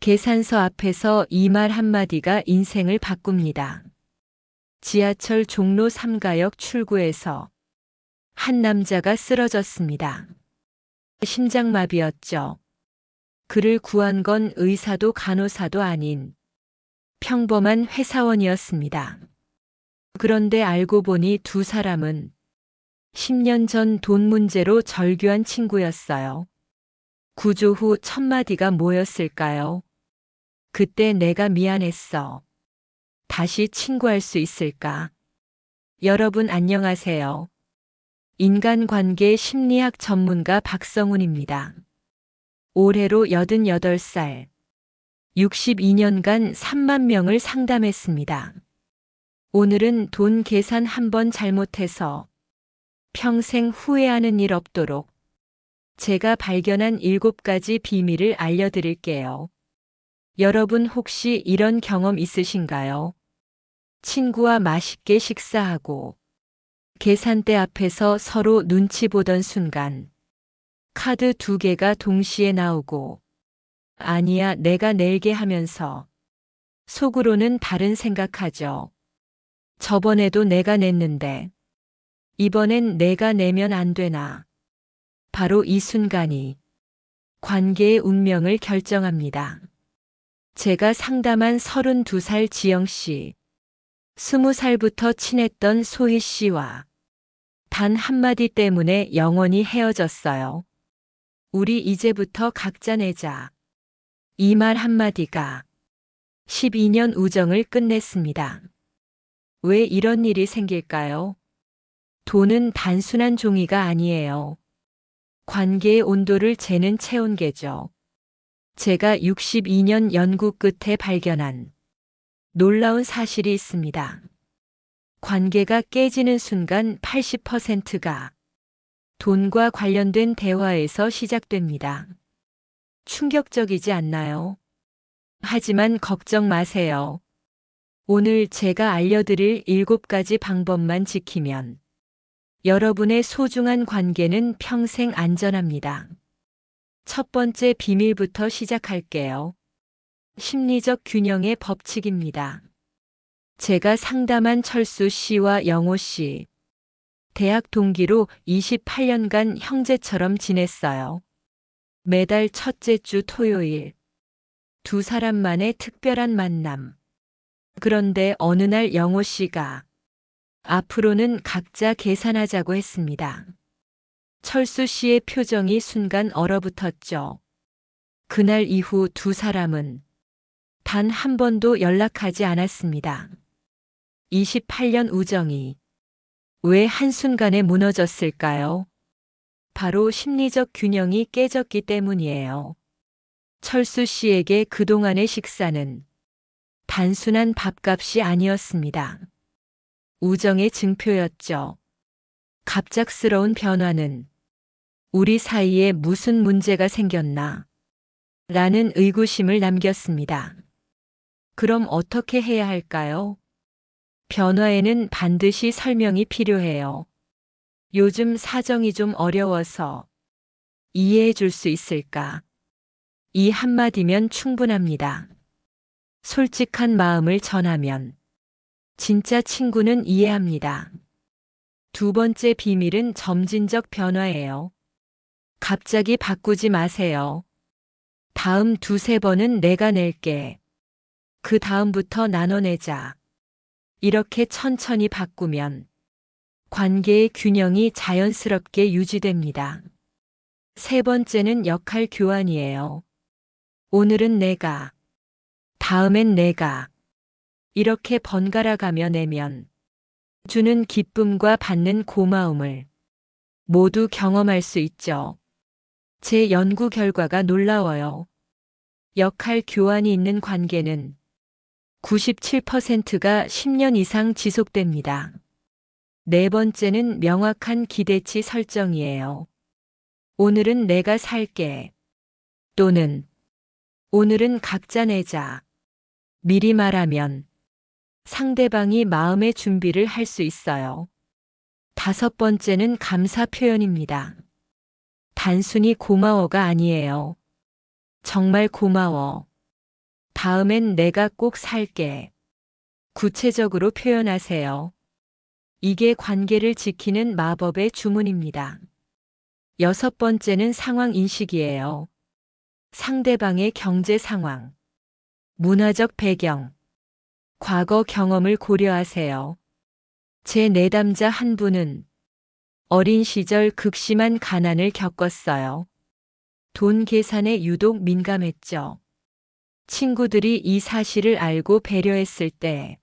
계산서 앞에서 이 말 한마디가 인생을 바꿉니다. 지하철 종로 3가역 출구에서 한 남자가 쓰러졌습니다. 심장마비였죠. 그를 구한 건 의사도 간호사도 아닌 평범한 회사원이었습니다. 그런데 알고 보니 두 사람은 10년 전 돈 문제로 절규한 친구였어요. 구조 후 첫 마디가 뭐였을까요? 그때 내가 미안했어. 다시 친구할 수 있을까? 여러분 안녕하세요. 인간관계 심리학 전문가 박성훈입니다. 올해로 88살. 62년간 3만 명을 상담했습니다. 오늘은 돈 계산 한 번 잘못해서 평생 후회하는 일 없도록 제가 발견한 7가지 비밀을 알려드릴게요. 여러분 혹시 이런 경험 있으신가요? 친구와 맛있게 식사하고 계산대 앞에서 서로 눈치 보던 순간 카드 두 개가 동시에 나오고 아니야 내가 낼게 하면서 속으로는 다른 생각하죠. 저번에도 내가 냈는데 이번엔 내가 내면 안 되나. 바로 이 순간이 관계의 운명을 결정합니다. 제가 상담한 32살 지영 씨, 20살부터 친했던 소희 씨와 단 한마디 때문에 영원히 헤어졌어요. 우리 이제부터 각자 내자. 이 말 한마디가 12년 우정을 끝냈습니다. 왜 이런 일이 생길까요? 돈은 단순한 종이가 아니에요. 관계의 온도를 재는 체온계죠. 제가 62년 연구 끝에 발견한 놀라운 사실이 있습니다. 관계가 깨지는 순간 80%가 돈과 관련된 대화에서 시작됩니다. 충격적이지 않나요? 하지만 걱정 마세요. 오늘 제가 알려드릴 7가지 방법만 지키면 여러분의 소중한 관계는 평생 안전합니다. 첫 번째 비밀부터 시작할게요. 심리적 균형의 법칙입니다. 제가 상담한 철수 씨와 영호 씨, 대학 동기로 28년간 형제처럼 지냈어요. 매달 첫째 주 토요일, 두 사람만의 특별한 만남. 그런데 어느 날 영호 씨가 앞으로는 각자 계산하자고 했습니다. 철수 씨의 표정이 순간 얼어붙었죠. 그날 이후 두 사람은 단 한 번도 연락하지 않았습니다. 28년 우정이 왜 한순간에 무너졌을까요? 바로 심리적 균형이 깨졌기 때문이에요. 철수 씨에게 그동안의 식사는 단순한 밥값이 아니었습니다. 우정의 증표였죠. 갑작스러운 변화는 우리 사이에 무슨 문제가 생겼나? 라는 의구심을 남겼습니다. 그럼 어떻게 해야 할까요? 변화에는 반드시 설명이 필요해요. 요즘 사정이 좀 어려워서 이해해 줄 수 있을까? 이 한마디면 충분합니다. 솔직한 마음을 전하면 진짜 친구는 이해합니다. 두 번째 비밀은 점진적 변화예요. 갑자기 바꾸지 마세요. 다음 두세 번은 내가 낼게. 그 다음부터 나눠내자. 이렇게 천천히 바꾸면 관계의 균형이 자연스럽게 유지됩니다. 세 번째는 역할 교환이에요. 오늘은 내가, 다음엔 내가, 이렇게 번갈아 가며 내면 주는 기쁨과 받는 고마움을 모두 경험할 수 있죠. 제 연구 결과가 놀라워요. 역할 교환이 있는 관계는 97%가 10년 이상 지속됩니다. 네 번째는 명확한 기대치 설정이에요. 오늘은 내가 살게. 또는 오늘은 각자 내자. 미리 말하면 상대방이 마음의 준비를 할 수 있어요. 다섯 번째는 감사 표현입니다. 단순히 고마워가 아니에요. 정말 고마워. 다음엔 내가 꼭 살게. 구체적으로 표현하세요. 이게 관계를 지키는 마법의 주문입니다. 여섯 번째는 상황 인식이에요. 상대방의 경제 상황, 문화적 배경, 과거 경험을 고려하세요. 제 내담자 한 분은 어린 시절 극심한 가난을 겪었어요. 돈 계산에 유독 민감했죠. 친구들이 이 사실을 알고 배려했을 때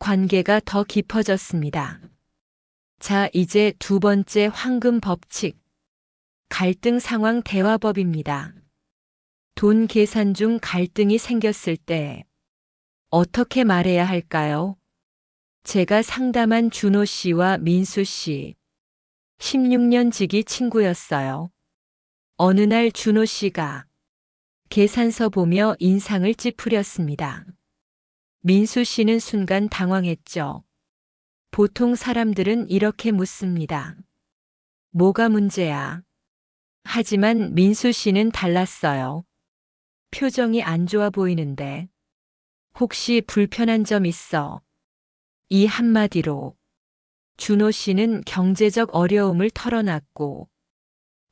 관계가 더 깊어졌습니다. 자, 이제 두 번째 황금 법칙. 갈등 상황 대화법입니다. 돈 계산 중 갈등이 생겼을 때 어떻게 말해야 할까요? 제가 상담한 준호 씨와 민수 씨. 16년 지기 친구였어요. 어느 날 준호 씨가 계산서 보며 인상을 찌푸렸습니다. 민수 씨는 순간 당황했죠. 보통 사람들은 이렇게 묻습니다. 뭐가 문제야? 하지만 민수 씨는 달랐어요. 표정이 안 좋아 보이는데. 혹시 불편한 점 있어? 이 한마디로 준호 씨는 경제적 어려움을 털어놨고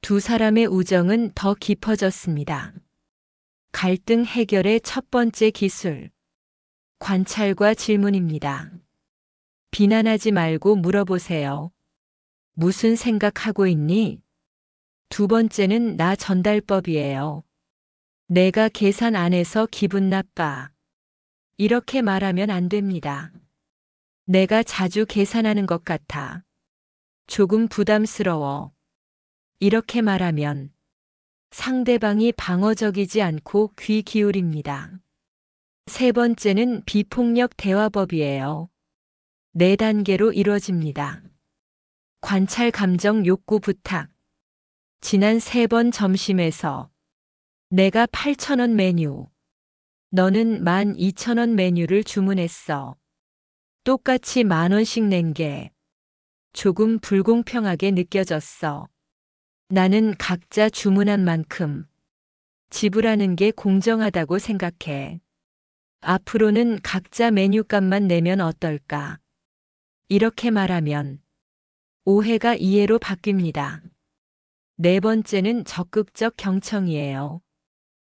두 사람의 우정은 더 깊어졌습니다. 갈등 해결의 첫 번째 기술. 관찰과 질문입니다. 비난하지 말고 물어보세요. 무슨 생각하고 있니? 두 번째는 나 전달법이에요. 내가 계산 안 해서 기분 나빠. 이렇게 말하면 안 됩니다. 내가 자주 계산하는 것 같아. 조금 부담스러워. 이렇게 말하면 상대방이 방어적이지 않고 귀 기울입니다. 세 번째는 비폭력 대화법이에요. 네 단계로 이루어집니다. 관찰 감정 욕구 부탁. 지난 세 번 점심에서 내가 8,000원 메뉴. 너는 12,000원 메뉴를 주문했어. 똑같이 만 원씩 낸 게 조금 불공평하게 느껴졌어. 나는 각자 주문한 만큼 지불하는 게 공정하다고 생각해. 앞으로는 각자 메뉴값만 내면 어떨까? 이렇게 말하면 오해가 이해로 바뀝니다. 네 번째는 적극적 경청이에요.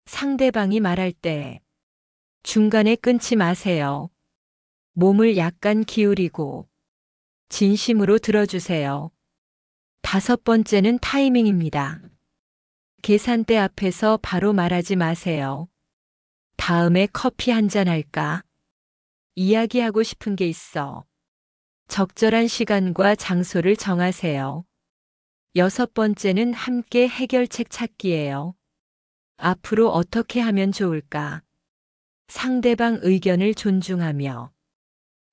상대방이 말할 때 중간에 끊지 마세요. 몸을 약간 기울이고 진심으로 들어주세요. 다섯 번째는 타이밍입니다. 계산대 앞에서 바로 말하지 마세요. 다음에 커피 한 잔 할까? 이야기하고 싶은 게 있어. 적절한 시간과 장소를 정하세요. 여섯 번째는 함께 해결책 찾기예요. 앞으로 어떻게 하면 좋을까? 상대방 의견을 존중하며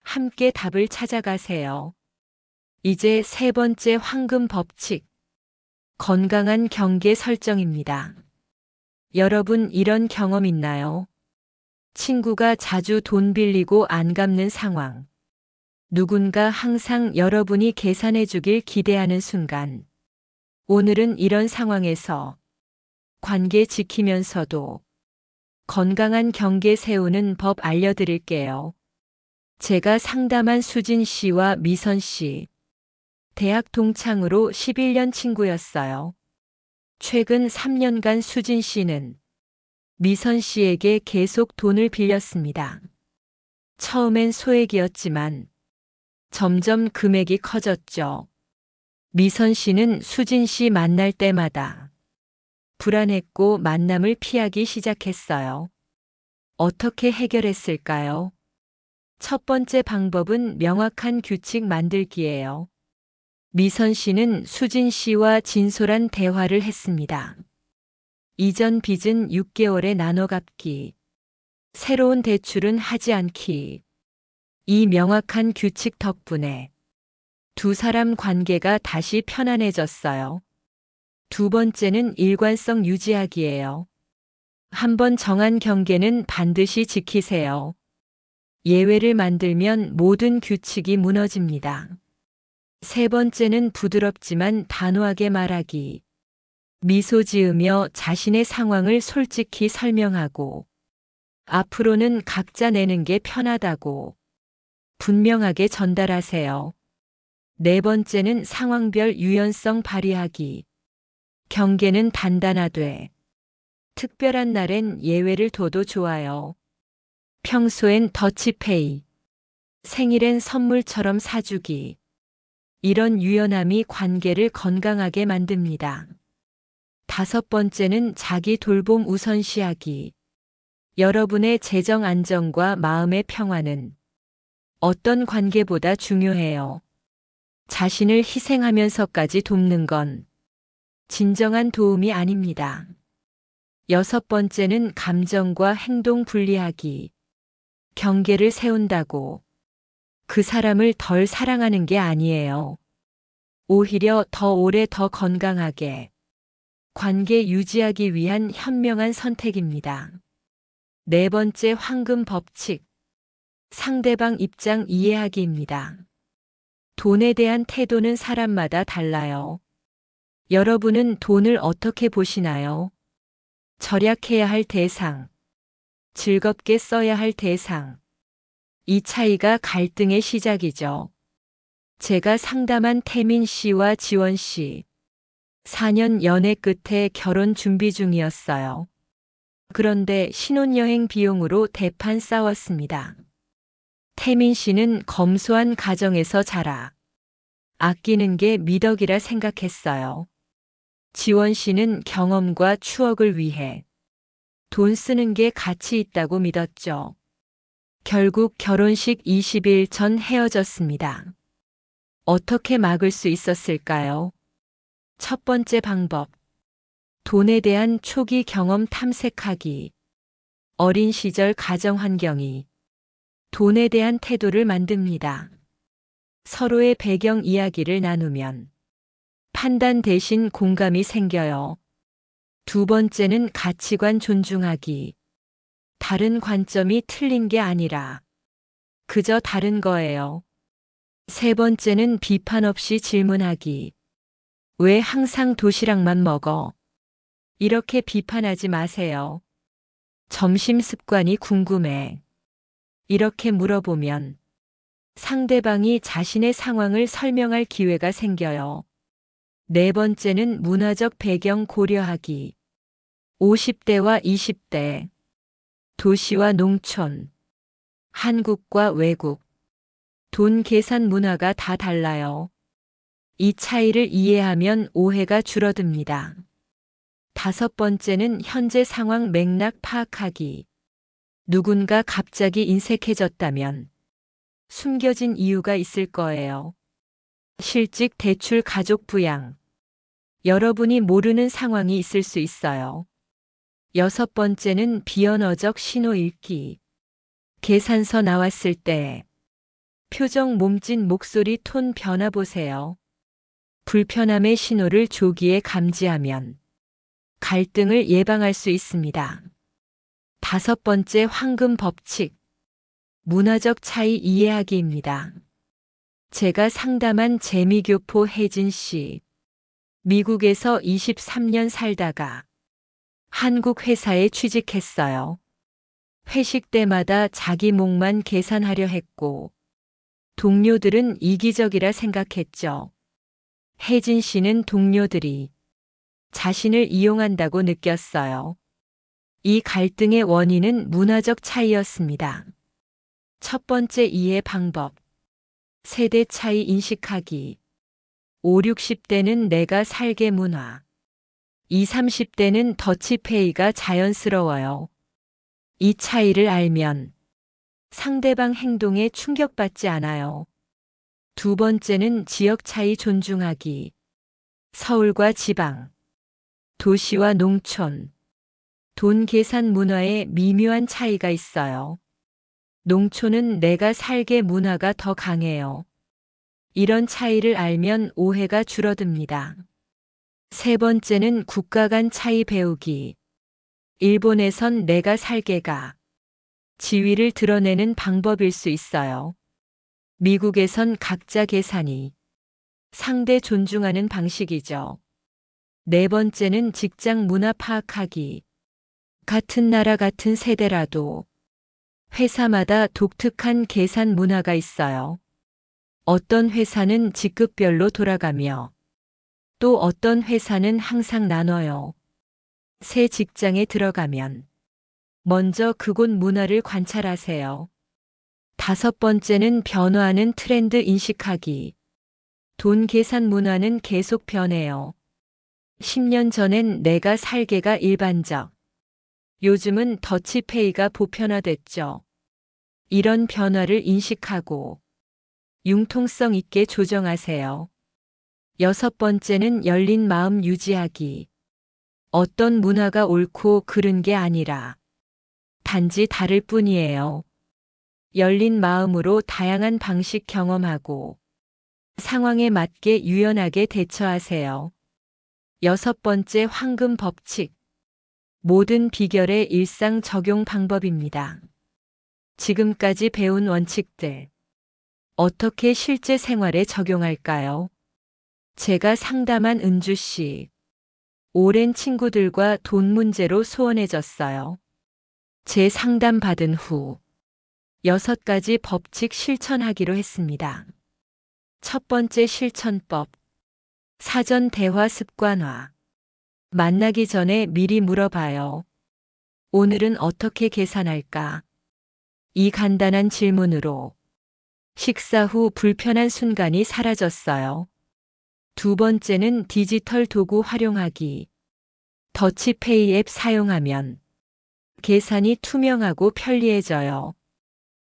함께 답을 찾아가세요. 이제 세 번째 황금 법칙. 건강한 경계 설정입니다. 여러분 이런 경험 있나요? 친구가 자주 돈 빌리고 안 갚는 상황. 누군가 항상 여러분이 계산해 주길 기대하는 순간. 오늘은 이런 상황에서 관계 지키면서도 건강한 경계 세우는 법 알려드릴게요. 제가 상담한 수진 씨와 미선 씨. 대학 동창으로 11년 친구였어요. 최근 3년간 수진 씨는 미선 씨에게 계속 돈을 빌렸습니다. 처음엔 소액이었지만 점점 금액이 커졌죠. 미선 씨는 수진 씨 만날 때마다 불안했고 만남을 피하기 시작했어요. 어떻게 해결했을까요? 첫 번째 방법은 명확한 규칙 만들기예요. 미선 씨는 수진 씨와 진솔한 대화를 했습니다. 이전 빚은 6개월에 나눠 갚기. 새로운 대출은 하지 않기. 이 명확한 규칙 덕분에 두 사람 관계가 다시 편안해졌어요. 두 번째는 일관성 유지하기예요. 한번 정한 경계는 반드시 지키세요. 예외를 만들면 모든 규칙이 무너집니다. 세 번째는 부드럽지만 단호하게 말하기. 미소 지으며 자신의 상황을 솔직히 설명하고 앞으로는 각자 내는 게 편하다고 분명하게 전달하세요. 네 번째는 상황별 유연성 발휘하기. 경계는 단단하되 특별한 날엔 예외를 둬도 좋아요. 평소엔 더치페이. 생일엔 선물처럼 사주기. 이런 유연함이 관계를 건강하게 만듭니다. 다섯 번째는 자기 돌봄 우선시하기. 여러분의 재정 안정과 마음의 평화는 어떤 관계보다 중요해요. 자신을 희생하면서까지 돕는 건 진정한 도움이 아닙니다. 여섯 번째는 감정과 행동 분리하기. 경계를 세운다고 그 사람을 덜 사랑하는 게 아니에요. 오히려 더 오래 더 건강하게 관계 유지하기 위한 현명한 선택입니다. 네 번째 황금 법칙. 상대방 입장 이해하기입니다. 돈에 대한 태도는 사람마다 달라요. 여러분은 돈을 어떻게 보시나요? 절약해야 할 대상, 즐겁게 써야 할 대상. 이 차이가 갈등의 시작이죠. 제가 상담한 태민 씨와 지원 씨. 4년 연애 끝에 결혼 준비 중이었어요. 그런데 신혼여행 비용으로 대판 싸웠습니다. 태민 씨는 검소한 가정에서 자라. 아끼는 게 미덕이라 생각했어요. 지원 씨는 경험과 추억을 위해 돈 쓰는 게 가치 있다고 믿었죠. 결국 결혼식 20일 전 헤어졌습니다. 어떻게 막을 수 있었을까요? 첫 번째 방법. 돈에 대한 초기 경험 탐색하기. 어린 시절 가정 환경이 돈에 대한 태도를 만듭니다. 서로의 배경 이야기를 나누면 판단 대신 공감이 생겨요. 두 번째는 가치관 존중하기. 다른 관점이 틀린 게 아니라 그저 다른 거예요. 세 번째는 비판 없이 질문하기. 왜 항상 도시락만 먹어? 이렇게 비판하지 마세요. 점심 습관이 궁금해. 이렇게 물어보면 상대방이 자신의 상황을 설명할 기회가 생겨요. 네 번째는 문화적 배경 고려하기. 50대와 20대. 도시와 농촌. 한국과 외국. 돈 계산 문화가 다 달라요. 이 차이를 이해하면 오해가 줄어듭니다. 다섯 번째는 현재 상황 맥락 파악하기. 누군가 갑자기 인색해졌다면 숨겨진 이유가 있을 거예요. 실직, 대출, 가족 부양. 여러분이 모르는 상황이 있을 수 있어요. 여섯 번째는 비언어적 신호 읽기. 계산서 나왔을 때 표정, 몸짓, 목소리, 톤 변화 보세요. 불편함의 신호를 조기에 감지하면 갈등을 예방할 수 있습니다. 다섯 번째 황금 법칙. 문화적 차이 이해하기입니다. 제가 상담한 재미교포 혜진 씨. 미국에서 23년 살다가 한국 회사에 취직했어요. 회식 때마다 자기 목만 계산하려 했고, 동료들은 이기적이라 생각했죠. 혜진 씨는 동료들이 자신을 이용한다고 느꼈어요. 이 갈등의 원인은 문화적 차이였습니다. 첫 번째 이해 방법. 세대 차이 인식하기. 5, 60대는 내가 살게 문화. 20, 30대는 더치페이가 자연스러워요. 이 차이를 알면 상대방 행동에 충격받지 않아요. 두 번째는 지역 차이 존중하기. 서울과 지방, 도시와 농촌, 돈 계산 문화에 미묘한 차이가 있어요. 농촌은 내가 살게 문화가 더 강해요. 이런 차이를 알면 오해가 줄어듭니다. 세 번째는 국가 간 차이 배우기. 일본에선 내가 살게가 지위를 드러내는 방법일 수 있어요. 미국에선 각자 계산이 상대 존중하는 방식이죠. 네 번째는 직장 문화 파악하기. 같은 나라 같은 세대라도 회사마다 독특한 계산 문화가 있어요. 어떤 회사는 직급별로 돌아가며 또 어떤 회사는 항상 나눠요. 새 직장에 들어가면 먼저 그곳 문화를 관찰하세요. 다섯 번째는 변화하는 트렌드 인식하기. 돈 계산 문화는 계속 변해요. 10년 전엔 내가 살게가 일반적. 요즘은 더치페이가 보편화됐죠. 이런 변화를 인식하고 융통성 있게 조정하세요. 여섯 번째는 열린 마음 유지하기. 어떤 문화가 옳고 그른 게 아니라 단지 다를 뿐이에요. 열린 마음으로 다양한 방식 경험하고 상황에 맞게 유연하게 대처하세요. 여섯 번째 황금 법칙. 모든 비결의 일상 적용 방법입니다. 지금까지 배운 원칙들. 어떻게 실제 생활에 적용할까요? 제가 상담한 은주 씨. 오랜 친구들과 돈 문제로 소원해졌어요. 제 상담 받은 후 여섯 가지 법칙 실천하기로 했습니다. 첫 번째 실천법. 사전 대화 습관화. 만나기 전에 미리 물어봐요. 오늘은 어떻게 계산할까? 이 간단한 질문으로 식사 후 불편한 순간이 사라졌어요. 두 번째는 디지털 도구 활용하기. 더치페이 앱 사용하면 계산이 투명하고 편리해져요.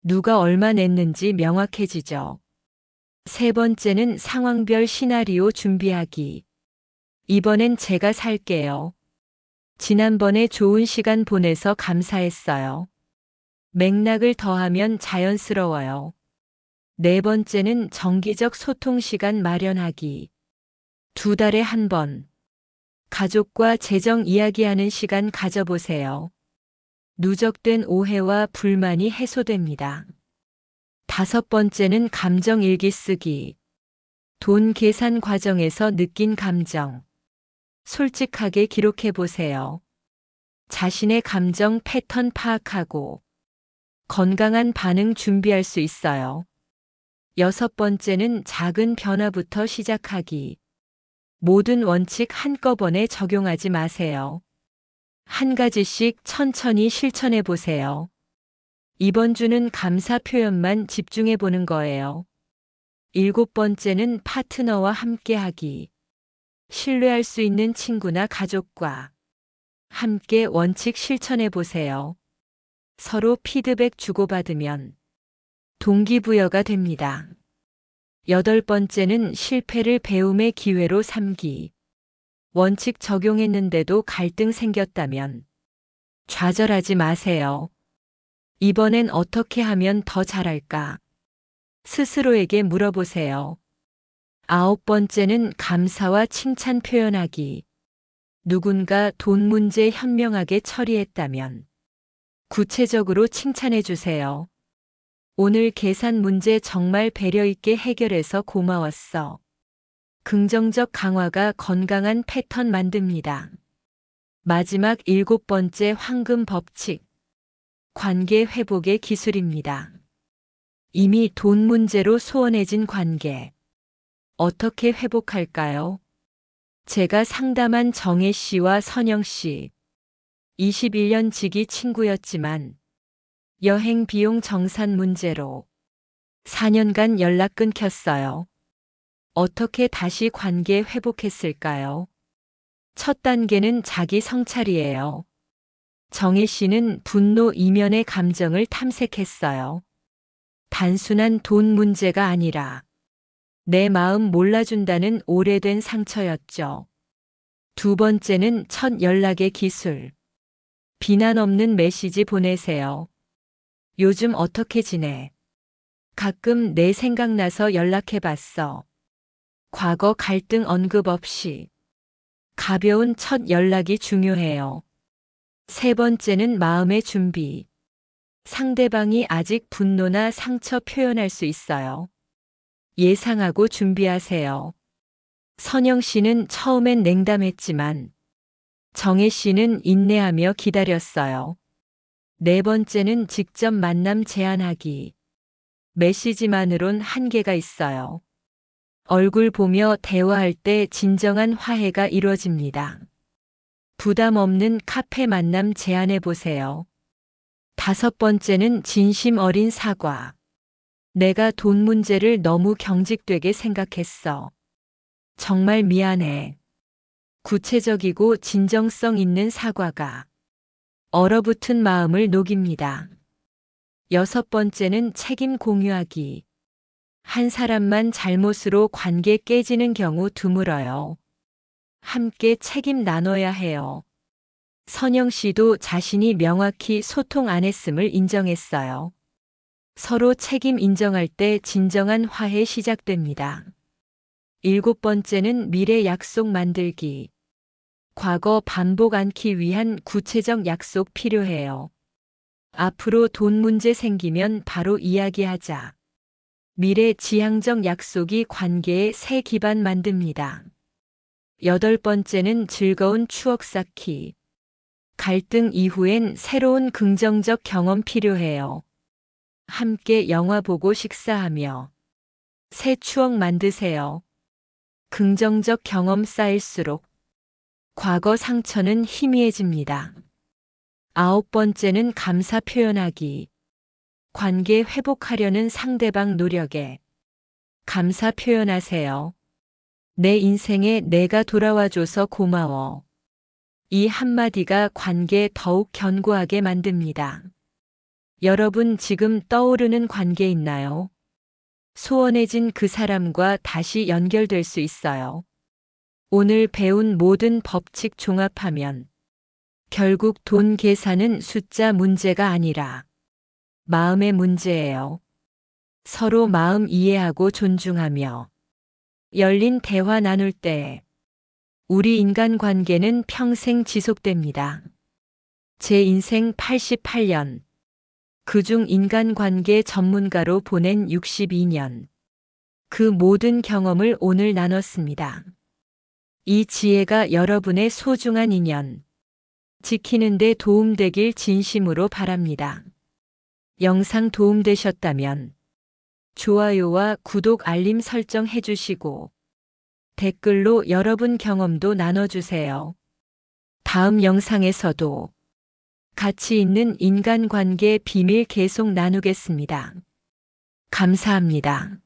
누가 얼마 냈는지 명확해지죠. 세 번째는 상황별 시나리오 준비하기. 이번엔 제가 살게요. 지난번에 좋은 시간 보내서 감사했어요. 맥락을 더하면 자연스러워요. 네 번째는 정기적 소통 시간 마련하기. 두 달에 한 번. 가족과 재정 이야기하는 시간 가져보세요. 누적된 오해와 불만이 해소됩니다. 다섯 번째는 감정 일기 쓰기. 돈 계산 과정에서 느낀 감정. 솔직하게 기록해 보세요. 자신의 감정 패턴 파악하고 건강한 반응 준비할 수 있어요. 여섯 번째는 작은 변화부터 시작하기. 모든 원칙 한꺼번에 적용하지 마세요. 한 가지씩 천천히 실천해 보세요. 이번 주는 감사 표현만 집중해 보는 거예요. 일곱 번째는 파트너와 함께 하기. 신뢰할 수 있는 친구나 가족과 함께 원칙 실천해 보세요. 서로 피드백 주고받으면 동기부여가 됩니다. 여덟 번째는 실패를 배움의 기회로 삼기. 원칙 적용했는데도 갈등 생겼다면 좌절하지 마세요. 이번엔 어떻게 하면 더 잘할까? 스스로에게 물어보세요. 아홉 번째는 감사와 칭찬 표현하기. 누군가 돈 문제 현명하게 처리했다면 구체적으로 칭찬해 주세요. 오늘 계산 문제 정말 배려 있게 해결해서 고마웠어. 긍정적 강화가 건강한 패턴 만듭니다. 마지막 일곱 번째 황금 법칙. 관계 회복의 기술입니다. 이미 돈 문제로 소원해진 관계. 어떻게 회복할까요? 제가 상담한 정혜 씨와 선영 씨. 21년 지기 친구였지만 여행 비용 정산 문제로 4년간 연락 끊겼어요. 어떻게 다시 관계 회복했을까요? 첫 단계는 자기 성찰이에요. 정혜 씨는 분노 이면의 감정을 탐색했어요. 단순한 돈 문제가 아니라 내 마음 몰라준다는 오래된 상처였죠. 두 번째는 첫 연락의 기술. 비난 없는 메시지 보내세요. 요즘 어떻게 지내? 가끔 내 생각나서 연락해봤어. 과거 갈등 언급 없이. 가벼운 첫 연락이 중요해요. 세 번째는 마음의 준비. 상대방이 아직 분노나 상처 표현할 수 있어요. 예상하고 준비하세요. 선영 씨는 처음엔 냉담했지만 정혜 씨는 인내하며 기다렸어요. 네 번째는 직접 만남 제안하기. 메시지만으론 한계가 있어요. 얼굴 보며 대화할 때 진정한 화해가 이루어집니다. 부담 없는 카페 만남 제안해 보세요. 다섯 번째는 진심 어린 사과. 내가 돈 문제를 너무 경직되게 생각했어. 정말 미안해. 구체적이고 진정성 있는 사과가 얼어붙은 마음을 녹입니다. 여섯 번째는 책임 공유하기. 한 사람만 잘못으로 관계 깨지는 경우 드물어요. 함께 책임 나눠야 해요. 선영 씨도 자신이 명확히 소통 안 했음을 인정했어요. 서로 책임 인정할 때 진정한 화해 시작됩니다. 일곱 번째는 미래 약속 만들기. 과거 반복 않기 위한 구체적 약속 필요해요. 앞으로 돈 문제 생기면 바로 이야기하자. 미래 지향적 약속이 관계의 새 기반 만듭니다. 여덟 번째는 즐거운 추억 쌓기. 갈등 이후엔 새로운 긍정적 경험 필요해요. 함께 영화 보고 식사하며 새 추억 만드세요. 긍정적 경험 쌓일수록 과거 상처는 희미해집니다. 아홉 번째는 감사 표현하기. 관계 회복하려는 상대방 노력에 감사 표현하세요. 내 인생에 내가 돌아와줘서 고마워. 이 한마디가 관계 더욱 견고하게 만듭니다. 여러분 지금 떠오르는 관계 있나요? 소원해진 그 사람과 다시 연결될 수 있어요. 오늘 배운 모든 법칙 종합하면 결국 돈 계산은 숫자 문제가 아니라 마음의 문제예요. 서로 마음 이해하고 존중하며 열린 대화 나눌 때 우리 인간 관계는 평생 지속됩니다. 제 인생 88년. 그중 인간 관계 전문가로 보낸 62년. 그 모든 경험을 오늘 나눴습니다. 이 지혜가 여러분의 소중한 인연, 지키는데 도움되길 진심으로 바랍니다. 영상 도움되셨다면 좋아요와 구독 알림 설정 해주시고 댓글로 여러분 경험도 나눠주세요. 다음 영상에서도 가치 있는 인간관계 비밀 계속 나누겠습니다. 감사합니다.